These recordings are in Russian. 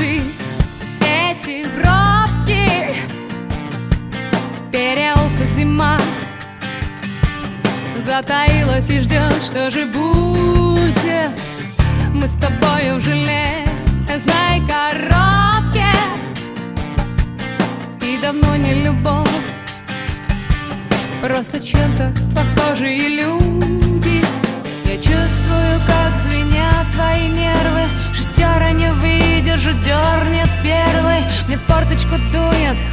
души эти пробки. В переулках зима Затаилась и ждет, что же будет. Мы с тобою в железной коробке. И давно не любовь Просто чем-то похожие люди. Я чувствую, как звенят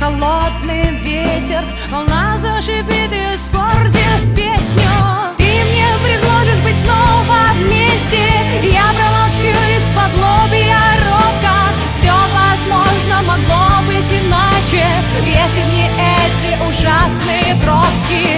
холодный ветер Волна зашипит и испортит песню. Ты мне предложишь быть снова вместе. Я промолчу из-под лобья робко. Все возможно могло быть иначе Если б не эти ужасные пробки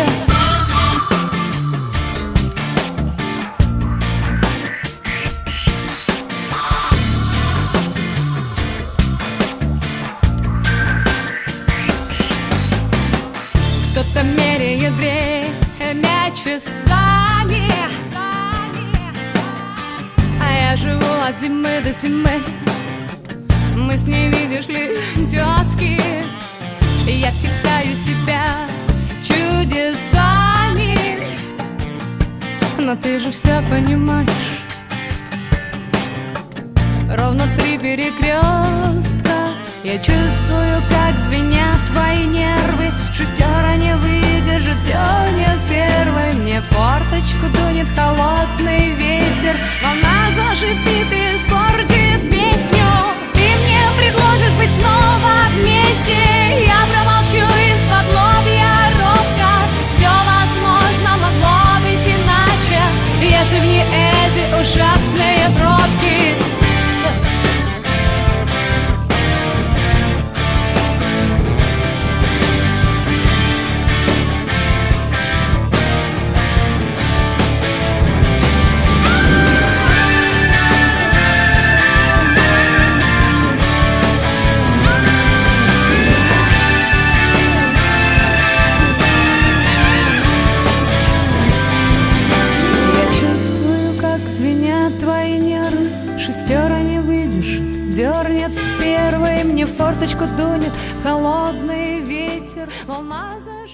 меряет время часами. А я живу от зимы до зимы Мы с ней, видишь ли, тезки Я питаю себя чудесами. Но ты же все понимаешь. Ровно три перекрестка Я чувствую, как звенят твои нервы Волна зашипит и испортит песню. Ты мне предложишь быть снова вместе. Я промолчу из-под лобья робко. Все возможно могло быть иначе. Если б не эти ужасные пробки звенят твои нервы Шестера не выдержит, дернет первый Мне форточку дунет холодный ветер Волна за